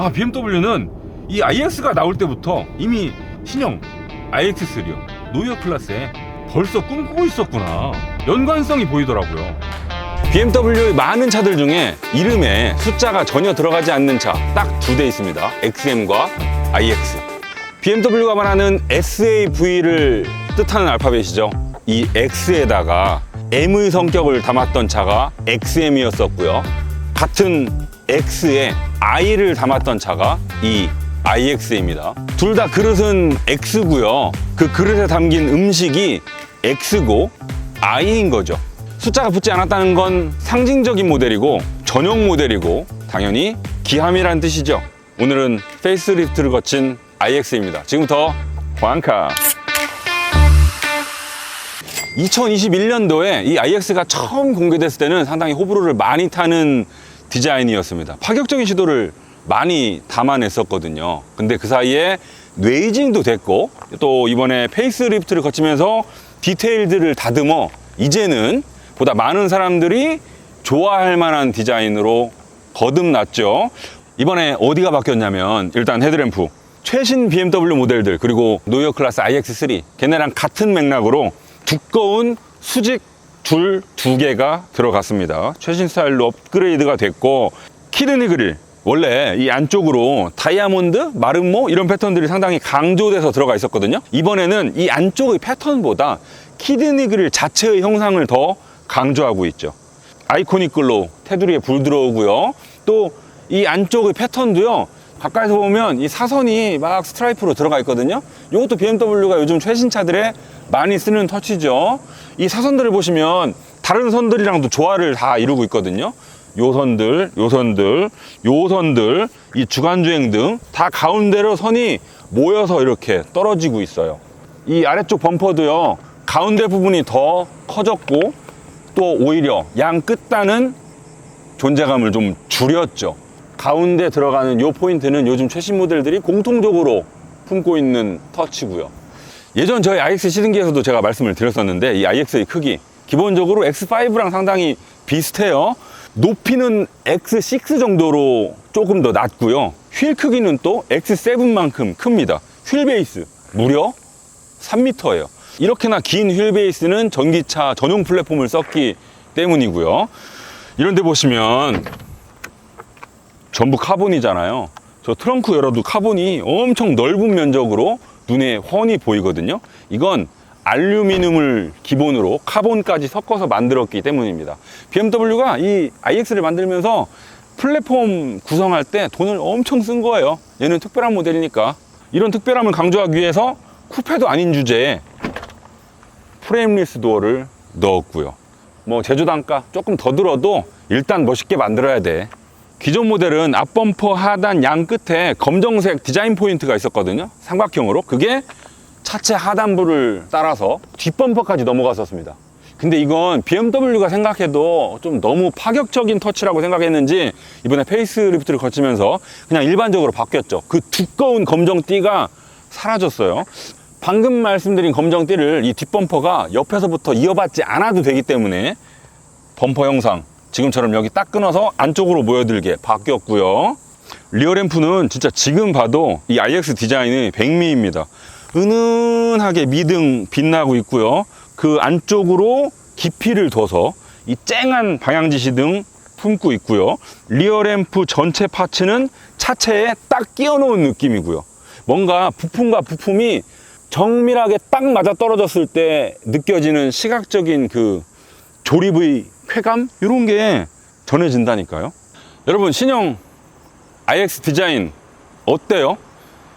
아 BMW는 이 iX가 나올 때부터 이미 신형 iX3요. 노이어 클래스에 벌써 꿈꾸고 있었구나. 연관성이 보이더라고요. BMW의 많은 차들 중에 이름에 숫자가 전혀 들어가지 않는 차 딱 두 대 있습니다. XM과 iX BMW가 말하는 SAV를 뜻하는 알파벳이죠. 이 X에다가 M의 성격을 담았던 차가 XM이었었고요. 같은 X에 I를 담았던 차가 이 iX입니다. 둘 다 그릇은 X고요. 그 그릇에 담긴 음식이 X고 I인 거죠. 숫자가 붙지 않았다는 건 상징적인 모델이고 전용 모델이고 당연히 기함이란 뜻이죠. 오늘은 페이스리프트를 거친 iX입니다. 지금부터 광카. 2021년도에 이 iX가 처음 공개됐을 때는 상당히 호불호를 많이 타는 디자인이었습니다. 파격적인 시도를 많이 담아냈었거든요. 근데 그 사이에 뇌이징도 됐고 또 이번에 페이스리프트를 거치면서 디테일들을 다듬어 이제는 보다 많은 사람들이 좋아할 만한 디자인으로 거듭났죠. 이번에 어디가 바뀌었냐면 일단 헤드램프 최신 BMW 모델들 그리고 노이어 클래스 iX3 걔네랑 같은 맥락으로 두꺼운 수직 줄 두 개가 들어갔습니다. 최신 스타일로 업그레이드가 됐고 키드니 그릴 원래 이 안쪽으로 다이아몬드, 마름모 이런 패턴들이 상당히 강조돼서 들어가 있었거든요. 이번에는 이 안쪽의 패턴보다 키드니 그릴 자체의 형상을 더 강조하고 있죠. 아이코닉 글로 테두리에 불 들어오고요. 또 이 안쪽의 패턴도요. 가까이서 보면 이 사선이 막 스트라이프로 들어가 있거든요. 이것도 BMW가 요즘 최신 차들에 많이 쓰는 터치죠. 이 사선들을 보시면 다른 선들이랑도 조화를 다 이루고 있거든요. 요 선들, 요 선들, 요 선들, 이 주간주행 등 다 가운데로 선이 모여서 이렇게 떨어지고 있어요. 이 아래쪽 범퍼도요, 가운데 부분이 더 커졌고, 또 오히려 양 끝단은 존재감을 좀 줄였죠. 가운데 들어가는 요 포인트는 요즘 최신 모델들이 공통적으로 품고 있는 터치고요. 예전 저희 iX 시승기에서도 제가 말씀을 드렸었는데 이 iX의 크기 기본적으로 X5랑 상당히 비슷해요. 높이는 X6 정도로 조금 더 낮고요. 휠 크기는 또 X7만큼 큽니다. 휠 베이스 무려 3m예요. 이렇게나 긴 휠 베이스는 전기차 전용 플랫폼을 썼기 때문이고요. 이런 데 보시면 전부 카본이잖아요. 저 트렁크 열어도 카본이 엄청 넓은 면적으로 눈에 훤히 보이거든요. 이건 알루미늄을 기본으로 카본까지 섞어서 만들었기 때문입니다. BMW가 이 iX를 만들면서 플랫폼 구성할 때 돈을 엄청 쓴 거예요. 얘는 특별한 모델이니까. 이런 특별함을 강조하기 위해서 쿠페도 아닌 주제에 프레임리스 도어를 넣었고요. 뭐 제조 단가 조금 더 들어도 일단 멋있게 만들어야 돼. 기존 모델은 앞범퍼 하단 양 끝에 검정색 디자인 포인트가 있었거든요. 삼각형으로. 그게 차체 하단부를 따라서 뒷범퍼까지 넘어갔었습니다. 근데 이건 BMW가 생각해도 좀 너무 파격적인 터치라고 생각했는지 이번에 페이스리프트를 거치면서 그냥 일반적으로 바뀌었죠. 그 두꺼운 검정 띠가 사라졌어요. 방금 말씀드린 검정 띠를 이 뒷범퍼가 옆에서부터 이어받지 않아도 되기 때문에 범퍼 형상 지금처럼 여기 딱 끊어서 안쪽으로 모여들게 바뀌었고요. 리어램프는 진짜 지금 봐도 이 iX 디자인의 백미입니다. 은은하게 미등 빛나고 있고요. 그 안쪽으로 깊이를 둬서 이 쨍한 방향지시 등 품고 있고요. 리어램프 전체 파츠는 차체에 딱 끼워 놓은 느낌이고요. 뭔가 부품과 부품이 정밀하게 딱 맞아 떨어졌을 때 느껴지는 시각적인 그 조립의 쾌감 이런 게 전해진다니까요. 여러분 신형 iX 디자인 어때요?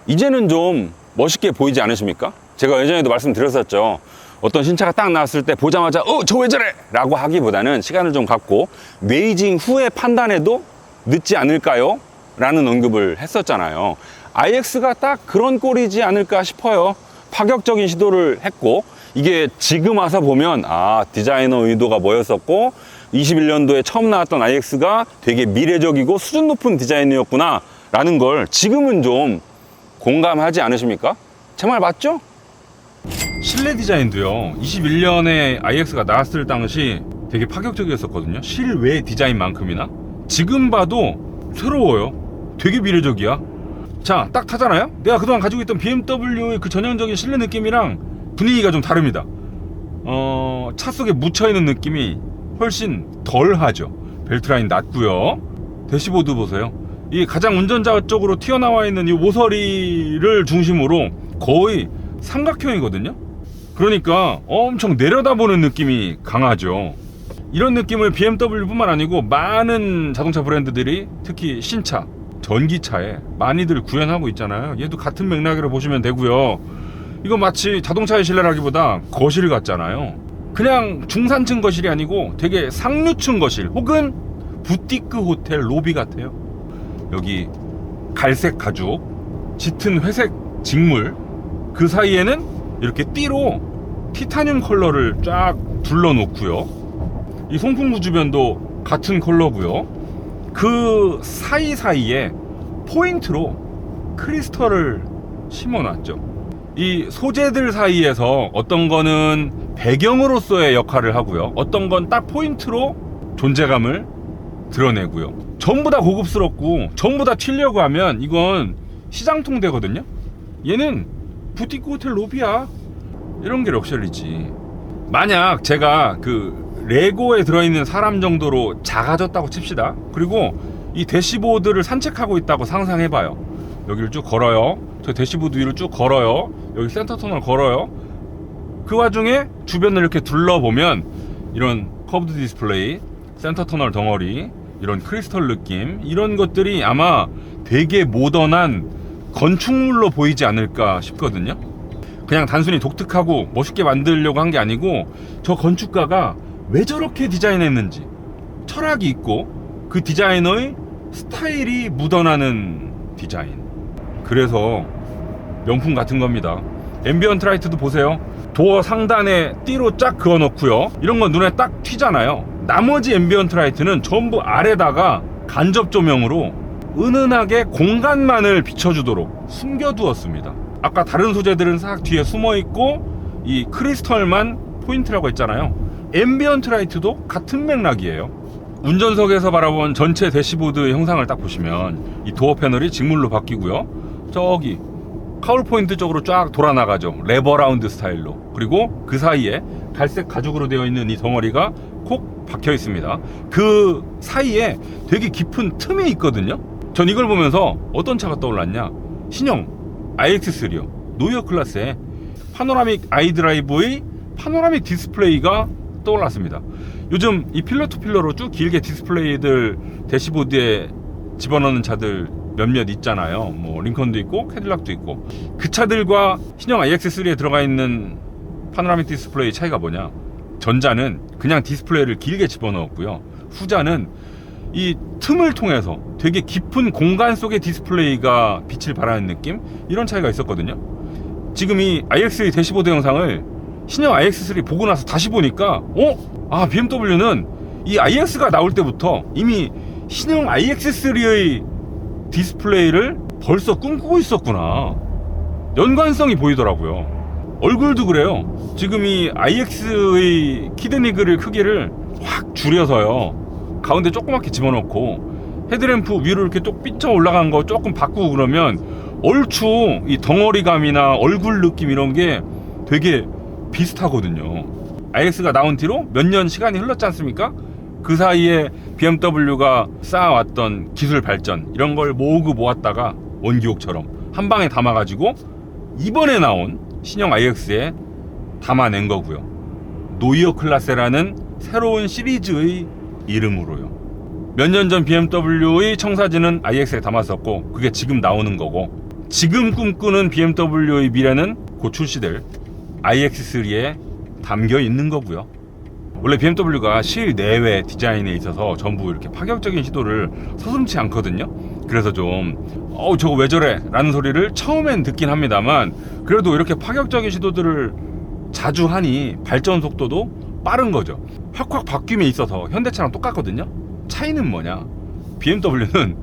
이제는 좀 멋있게 보이지 않으십니까? 제가 예전에도 말씀드렸었죠. 어떤 신차가 딱 나왔을 때 보자마자 어 저 왜 저래 라고 하기보다는 시간을 좀 갖고 웨이징 후에 판단해도 늦지 않을까요? 라는 언급을 했었잖아요. iX가 딱 그런 꼴이지 않을까 싶어요. 파격적인 시도를 했고 이게 지금 와서 보면 아 디자이너 의도가 뭐였었고 21년도에 처음 나왔던 iX가 되게 미래적이고 수준 높은 디자인이었구나 라는 걸 지금은 좀 공감하지 않으십니까? 제 말 맞죠? 실내 디자인도요 21년에 iX가 나왔을 당시 되게 파격적이었었거든요 실외 디자인만큼이나 지금 봐도 새로워요 되게 미래적이야. 자, 딱 타잖아요? 내가 그동안 가지고 있던 BMW의 그 전형적인 실내 느낌이랑 분위기가 좀 다릅니다. 어, 차 속에 묻혀있는 느낌이 훨씬 덜 하죠. 벨트라인 낮고요 대시보드 보세요. 이 가장 운전자 쪽으로 튀어나와 있는 이 모서리를 중심으로 거의 삼각형이거든요. 그러니까 엄청 내려다보는 느낌이 강하죠. 이런 느낌을 BMW뿐만 아니고 많은 자동차 브랜드들이 특히 신차, 전기차에 많이들 구현하고 있잖아요. 얘도 같은 맥락으로 보시면 되고요. 이거 마치 자동차의 실내라기보다 거실 같잖아요. 그냥 중산층 거실이 아니고 되게 상류층 거실 혹은 부티크 호텔 로비 같아요. 여기 갈색 가죽, 짙은 회색 직물, 그 사이에는 이렇게 띠로 티타늄 컬러를 쫙 둘러놓고요. 이 송풍구 주변도 같은 컬러고요. 그 사이사이에 포인트로 크리스털을 심어놨죠. 이 소재들 사이에서 어떤 거는 배경으로서의 역할을 하고요. 어떤 건 딱 포인트로 존재감을 드러내고요. 전부 다 고급스럽고 전부 다 튀려고 하면 이건 시장통 되거든요. 얘는 부티크 호텔 로비야. 이런 게 럭셔리지. 만약 제가 그 레고에 들어있는 사람 정도로 작아졌다고 칩시다. 그리고 이 대시보드를 산책하고 있다고 상상해봐요. 여기를 쭉 걸어요. 저 대시보드 위를 쭉 걸어요. 여기 센터 터널 걸어요. 그 와중에 주변을 이렇게 둘러보면 이런 커브드 디스플레이, 센터 터널 덩어리, 이런 크리스털 느낌 이런 것들이 아마 되게 모던한 건축물로 보이지 않을까 싶거든요. 그냥 단순히 독특하고 멋있게 만들려고 한 게 아니고 저 건축가가 왜 저렇게 디자인했는지 철학이 있고 그 디자이너의 스타일이 묻어나는 디자인. 그래서 명품 같은 겁니다. 앰비언트 라이트도 보세요. 도어 상단에 띠로 쫙 그어 놓고요. 이런 건 눈에 딱 튀잖아요. 나머지 앰비언트 라이트는 전부 아래다가 간접 조명으로 은은하게 공간만을 비춰주도록 숨겨두었습니다. 아까 다른 소재들은 싹 뒤에 숨어 있고 이 크리스털만 포인트라고 했잖아요. 앰비언트 라이트도 같은 맥락이에요. 운전석에서 바라본 전체 대시보드 형상을 딱 보시면 이 도어 패널이 직물로 바뀌고요. 저기 카울 포인트 쪽으로 쫙 돌아 나가죠. 레버 라운드 스타일로. 그리고 그 사이에 갈색 가죽으로 되어 있는 이 덩어리가 콕 박혀 있습니다. 그 사이에 되게 깊은 틈이 있거든요. 전 이걸 보면서 어떤 차가 떠올랐냐? 신형 iX3요. 노이어 클래스의 파노라믹 아이드라이브의 파노라믹 디스플레이가 떠올랐습니다. 요즘 이 필러 투 필러로 쭉 길게 디스플레이들 대시보드에 집어넣는 차들 몇몇 있잖아요. 뭐 링컨도 있고 캐딜락도 있고 그 차들과 신형 iX3에 들어가 있는 파노라믹 디스플레이 차이가 뭐냐? 전자는 그냥 디스플레이를 길게 집어넣었고요. 후자는 이 틈을 통해서 되게 깊은 공간 속의 디스플레이가 빛을 발하는 느낌 이런 차이가 있었거든요. 지금 이 iX3 대시보드 영상을 신형 iX3 보고 나서 다시 보니까 어? 아 BMW는 이 iX가 나올 때부터 이미 신형 iX3의 디스플레이를 벌써 꿈꾸고 있었구나. 연관성이 보이더라고요. 얼굴도 그래요. 지금 이 iX의 키드니그릴 크기를 확 줄여서요. 가운데 조그맣게 집어넣고 헤드램프 위로 이렇게 또 삐쳐 올라간 거 조금 바꾸고 그러면 얼추 이 덩어리감이나 얼굴 느낌 이런 게 되게 비슷하거든요. iX가 나온 뒤로 몇 년 시간이 흘렀지 않습니까? 그 사이에 BMW가 쌓아왔던 기술 발전 이런 걸 모으고 모았다가 원기옥처럼 한 방에 담아가지고 이번에 나온 신형 iX에 담아낸 거고요. 노이어 클라세라는 새로운 시리즈의 이름으로요. 몇 년 전 BMW의 청사진은 iX에 담았었고 그게 지금 나오는 거고 지금 꿈꾸는 BMW의 미래는 곧 출시될 iX3에 담겨 있는 거고요. 원래 BMW가 실내외 디자인에 있어서 전부 이렇게 파격적인 시도를 서슴지 않거든요. 그래서 좀, 어우, 저거 왜 저래? 라는 소리를 처음엔 듣긴 합니다만, 그래도 이렇게 파격적인 시도들을 자주 하니 발전 속도도 빠른 거죠. 확확 바뀜에 있어서 현대차랑 똑같거든요. 차이는 뭐냐? BMW는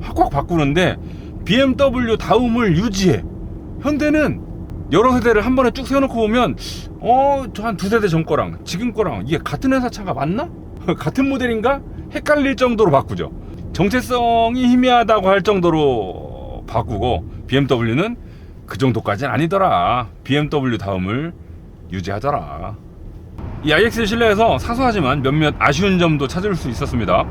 확확 바꾸는데, BMW 다움을 유지해. 현대는 여러 세대를 한 번에 쭉 세워놓고 보면 어 저 한 두 세대 전 거랑 지금 거랑 이게 같은 회사 차가 맞나? 같은 모델인가? 헷갈릴 정도로 바꾸죠. 정체성이 희미하다고 할 정도로 바꾸고 BMW는 그 정도까지는 아니더라. BMW 다음을 유지하더라. 이 iX 실내에서 사소하지만 몇몇 아쉬운 점도 찾을 수 있었습니다.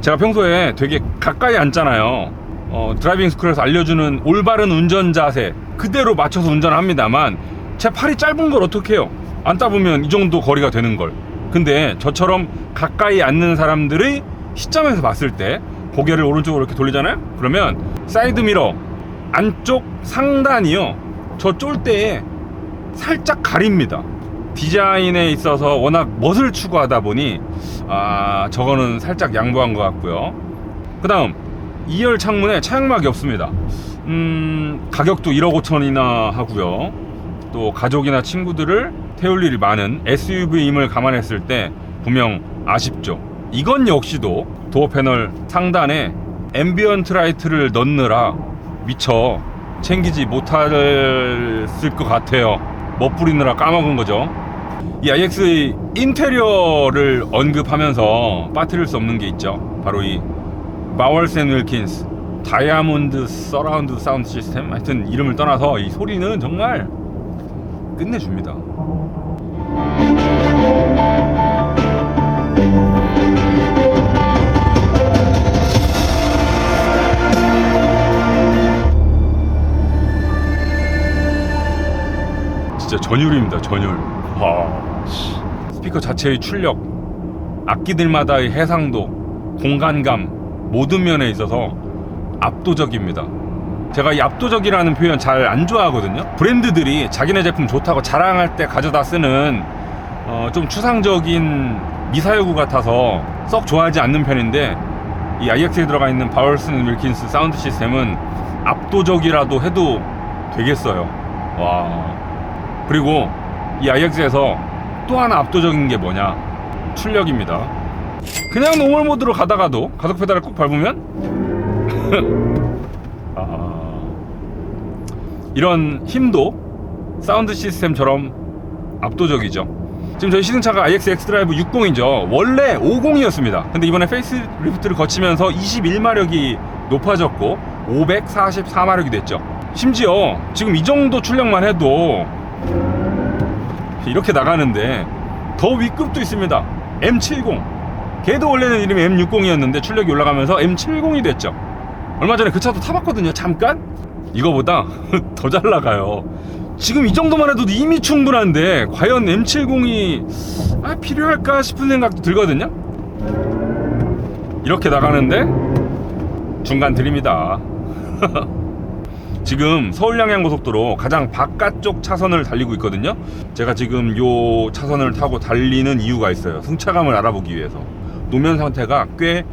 제가 평소에 되게 가까이 앉잖아요. 어, 드라이빙 스쿨에서 알려주는 올바른 운전 자세 그대로 맞춰서 운전합니다만 제 팔이 짧은 걸 어떻게 해요? 앉다 보면 이 정도 거리가 되는 걸. 근데 저처럼 가까이 앉는 사람들의 시점에서 봤을 때 고개를 오른쪽으로 이렇게 돌리잖아요? 그러면 사이드 미러 안쪽 상단이요. 저 쫄대에 살짝 가립니다. 디자인에 있어서 워낙 멋을 추구하다 보니 아 저거는 살짝 양보한 것 같고요. 그 다음 2열 창문에 차양막이 없습니다. 음 가격도 1억 5천이나 하고요. 또 가족이나 친구들을 태울 일이 많은 SUV임을 감안했을 때 분명 아쉽죠. 이건 역시도 도어 패널 상단에 앰비언트 라이트를 넣느라 미처 챙기지 못했을 것 같아요. 멋부리느라 까먹은 거죠. 이 iX의 인테리어를 언급하면서 빠뜨릴 수 없는 게 있죠. 바로 이 앤 윌킨스 다이아몬드 서라운드 사운드 시스템 하여튼 이름을 떠나서 이 소리는 정말 끝내줍니다. 진짜 전율입니다. 전율. 와. 씨. 스피커 자체의 출력, 악기들마다의 해상도, 공간감 모든 면에 있어서 압도적입니다. 제가 이 압도적이라는 표현 잘 안 좋아하거든요. 브랜드들이 자기네 제품 좋다고 자랑할 때 가져다 쓰는 어, 좀 추상적인 미사여구 같아서 썩 좋아하지 않는 편인데 이 IX에 들어가 있는 바월슨 윌킨스 사운드 시스템은 압도적이라도 해도 되겠어요. 와. 그리고 이 IX에서 또 하나 압도적인 게 뭐냐? 출력입니다. 그냥 노멀 모드로 가다가도 가속 페달을 꼭 밟으면 아, 이런 힘도 사운드 시스템처럼 압도적이죠. 지금 저희 시승차가 iX X 드라이브 60이죠. 원래 50이었습니다. 근데 이번에 페이스 리프트를 거치면서 21마력이 높아졌고 544마력이 됐죠. 심지어 지금 이 정도 출력만 해도 이렇게 나가는데 더 위급도 있습니다. M70. 걔도 원래는 이름이 M60이었는데 출력이 올라가면서 M70이 됐죠. 얼마 전에 그 차도 타봤거든요. 잠깐? 이거보다 더 잘 나가요. 지금 이 정도만 해도 이미 충분한데 과연 M70이 아, 필요할까 싶은 생각도 들거든요. 이렇게 나가는데 중간 드립니다. 지금 서울 양양 고속도로 가장 바깥쪽 차선을 달리고 있거든요. 제가 지금 요 차선을 타고 달리는 이유가 있어요. 승차감을 알아보기 위해서. 노면 상태가 꽤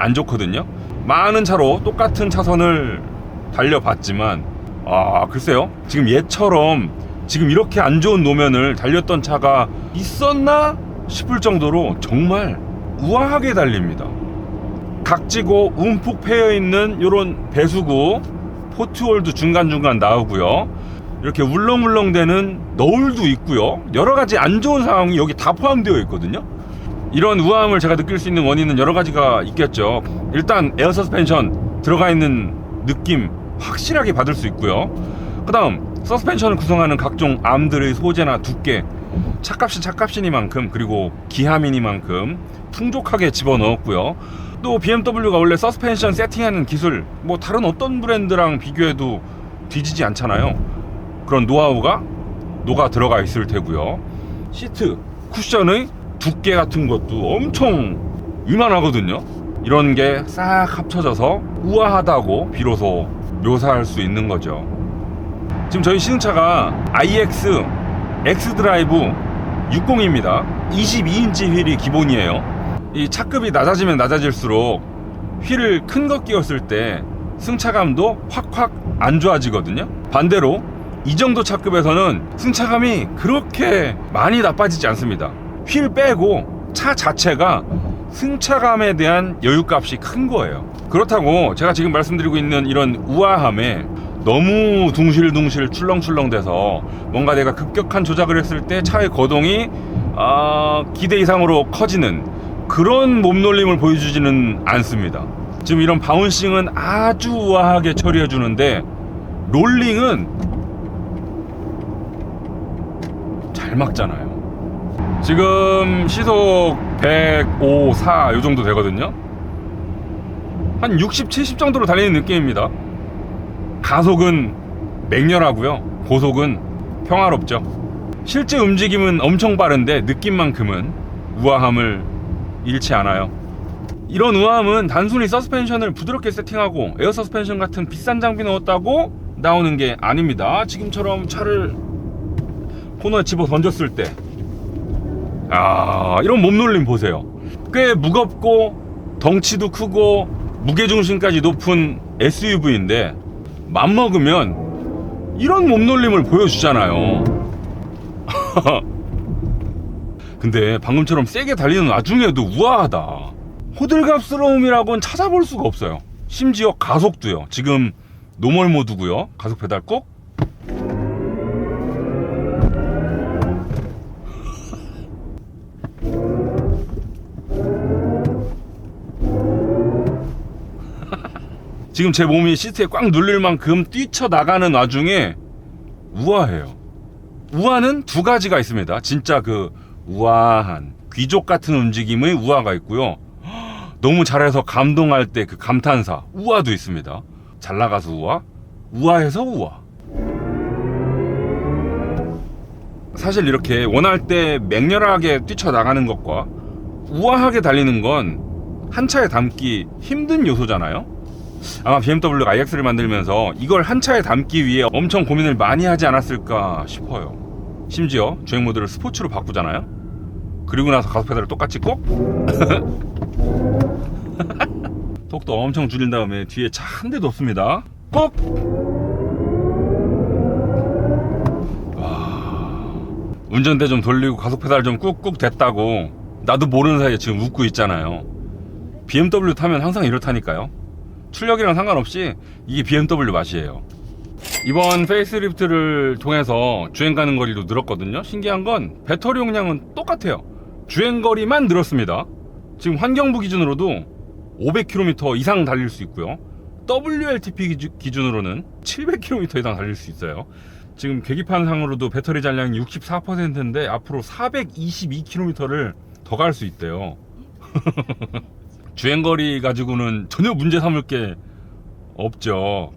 안 좋거든요. 많은 차로 똑같은 차선을 달려봤지만 아 글쎄요. 지금 얘처럼 지금 이렇게 안 좋은 노면을 달렸던 차가 있었나 싶을 정도로 정말 우아하게 달립니다. 각지고 움푹 패여 있는 요런 배수구 포트홀도 중간중간 나오고요. 이렇게 울렁울렁대는 너울도 있고요. 여러 가지 안 좋은 상황이 여기 다 포함되어 있거든요. 이런 우아함을 제가 느낄 수 있는 원인은 여러 가지가 있겠죠. 일단 에어 서스펜션 들어가 있는 느낌 확실하게 받을 수 있고요. 그다음 서스펜션을 구성하는 각종 암들의 소재나 두께 차값이 차값이니만큼 그리고 기함이니만큼 풍족하게 집어넣었고요. 또 BMW가 원래 서스펜션 세팅하는 기술 뭐 다른 어떤 브랜드랑 비교해도 뒤지지 않잖아요. 그런 노하우가 녹아 들어가 있을 테고요. 시트 쿠션의 두께 같은 것도 엄청 이만하거든요. 이런 게 싹 합쳐져서 우아하다고 비로소 묘사할 수 있는 거죠. 지금 저희 시승차가 iX X 드라이브 60입니다. 22인치 휠이 기본이에요. 이 차급이 낮아지면 낮아질수록 휠을 큰거 끼웠을 때 승차감도 확확 안 좋아지거든요. 반대로 이 정도 차급에서는 승차감이 그렇게 많이 나빠지지 않습니다. 휠 빼고 차 자체가 승차감에 대한 여유값이 큰 거예요. 그렇다고 제가 지금 말씀드리고 있는 이런 우아함에 너무 둥실둥실 출렁출렁돼서 뭔가 내가 급격한 조작을 했을 때 차의 거동이 아, 기대 이상으로 커지는 그런 몸놀림을 보여주지는 않습니다. 지금 이런 바운싱은 아주 우아하게 처리해 주는데 롤링은 잘 막잖아요. 지금 시속 105, 4 요 정도 되거든요. 한 60, 70 정도로 달리는 느낌입니다. 가속은 맹렬하고요. 고속은 평화롭죠. 실제 움직임은 엄청 빠른데 느낌만큼은 우아함을 잃지 않아요. 이런 우아함은 단순히 서스펜션을 부드럽게 세팅하고 에어 서스펜션 같은 비싼 장비 넣었다고 나오는 게 아닙니다. 지금처럼 차를 코너에 집어 던졌을 때, 아 이런 몸놀림 보세요. 꽤 무겁고 덩치도 크고 무게 중심까지 높은 SUV인데 맘 먹으면 이런 몸놀림을 보여주잖아요. 근데 방금처럼 세게 달리는 와중에도 우아하다. 호들갑스러움이라고는 찾아볼 수가 없어요. 심지어 가속도요. 지금 노멀 모드고요. 가속 페달 꾹. 지금 제 몸이 시트에 꽉 눌릴 만큼 뛰쳐나가는 와중에 우아해요. 우아는 두 가지가 있습니다. 진짜 그 우아한 귀족 같은 움직임의 우아가 있고요. 너무 잘해서 감동할 때 그 감탄사 우아도 있습니다. 잘 나가서 우아, 우아해서 우아. 사실 이렇게 원할 때 맹렬하게 뛰쳐나가는 것과 우아하게 달리는 건 한 차에 담기 힘든 요소잖아요. 아마 BMW가 iX를 만들면서 이걸 한 차에 담기 위해 엄청 고민을 많이 하지 않았을까 싶어요. 심지어 주행 모드를 스포츠로 바꾸잖아요. 그리고 나서 가속 페달을 똑같이 꼭 속도 엄청 줄인 다음에 뒤에 차 한 대도 없습니다. 꼭! 와, 운전대 좀 돌리고 가속 페달 좀 꾹꾹 댔다고 나도 모르는 사이에 지금 웃고 있잖아요. BMW 타면 항상 이렇다니까요. 출력이랑 상관없이 이게 BMW 맛이에요. 이번 페이스리프트를 통해서 주행 가는 거리도 늘었거든요. 신기한 건 배터리 용량은 똑같아요. 주행 거리만 늘었습니다. 지금 환경부 기준으로도 500km 이상 달릴 수 있고요. WLTP 기준으로는 700km 이상 달릴 수 있어요. 지금 계기판 상으로도 배터리 잔량이 64%인데 앞으로 422km를 더 갈 수 있대요. 주행거리 가지고는 전혀 문제 삼을 게 없죠.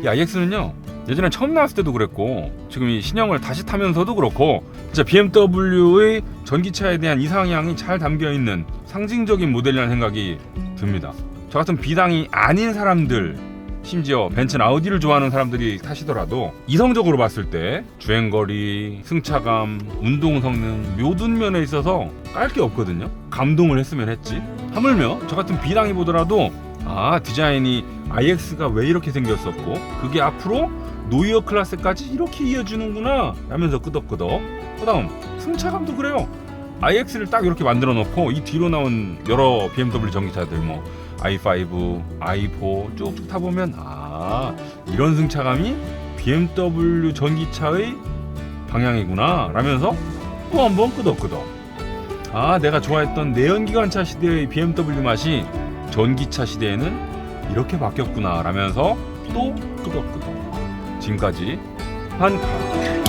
이 iX는요 예전에 처음 나왔을 때도 그랬고 지금 이 신형을 다시 타면서도 그렇고 진짜 BMW의 전기차에 대한 이상향이 잘 담겨 있는 상징적인 모델이라는 생각이 듭니다. 저 같은 비당이 아닌 사람들 심지어 벤츠나 아우디를 좋아하는 사람들이 타시더라도 이성적으로 봤을 때 주행거리, 승차감, 운동 성능 모든 면에 있어서 깔 게 없거든요. 감동을 했으면 했지. 하물며 저 같은 비당이 보더라도 아 디자인이 iX가 왜 이렇게 생겼었고 그게 앞으로 노이어 클래스까지 이렇게 이어주는구나 라면서 끄덕끄덕 그다음 승차감도 그래요 iX를 딱 이렇게 만들어 놓고 이 뒤로 나온 여러 BMW 전기차들 뭐 i5, i4 쭉쭉 타보면 아 이런 승차감이 BMW 전기차의 방향이구나 라면서 또 한 번 끄덕끄덕. 아 내가 좋아했던 내연기관차 시대의 BMW 맛이 전기차 시대에는 이렇게 바뀌었구나 라면서 또 끄덕끄덕. 지금까지 한카